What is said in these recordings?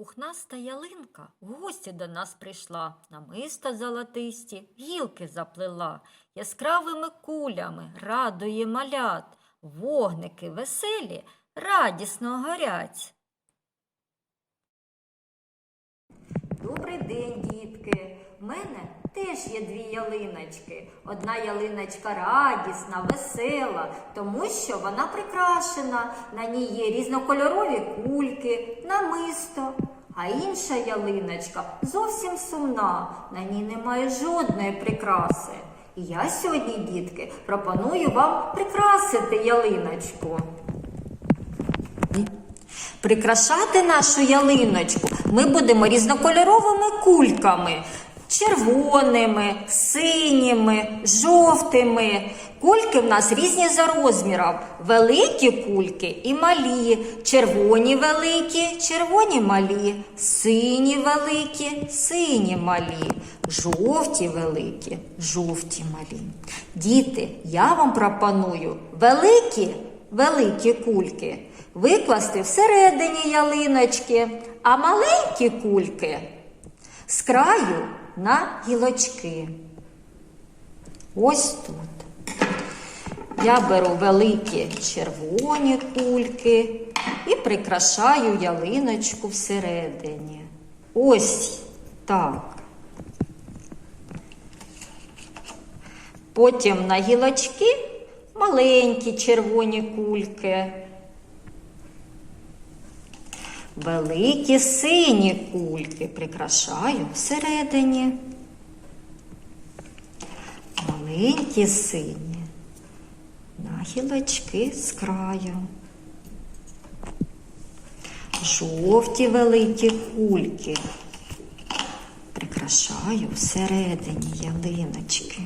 Пухнаста ялинка в гості до нас прийшла, намиста золотисті, гілки заплела, яскравими кулями радує малят, вогники веселі радісно горять. Добрий день, дітки. В мене теж є дві ялиночки. Одна ялиночка радісна, весела, тому що вона прикрашена. На ній є різнокольорові кульки, намисто. А інша ялиночка зовсім сумна, на ній немає жодної прикраси. І я сьогодні, дітки, пропоную вам прикрасити ялиночку. Прикрашати нашу ялиночку ми будемо різнокольоровими кульками. Червоними, синіми, жовтими. Кульки в нас різні за розміром. Великі кульки і малі. Червоні великі, червоні малі, сині великі, сині малі, жовті великі, жовті малі. Діти, я вам пропоную великі, великі кульки викласти всередині ялиночки, а маленькі кульки з краю на гілочки. Ось тут. Я беру великі червоні кульки і прикрашаю ялиночку всередині. Ось так. Потім на гілочки маленькі червоні кульки. Великі сині кульки прикрашаю всередині. Маленькі сині на гілочки з краю. Жовті великі кульки прикрашаю всередині ялиночки.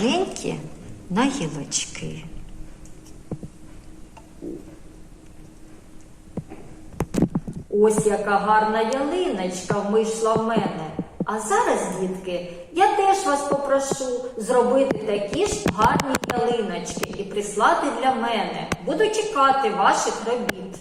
Маленькі на гілочки. Ось яка гарна ялиночка вийшла в мене. А зараз, дітки, я теж вас попрошу зробити такі ж гарні ялиночки і прислати для мене. Буду чекати ваших робіт.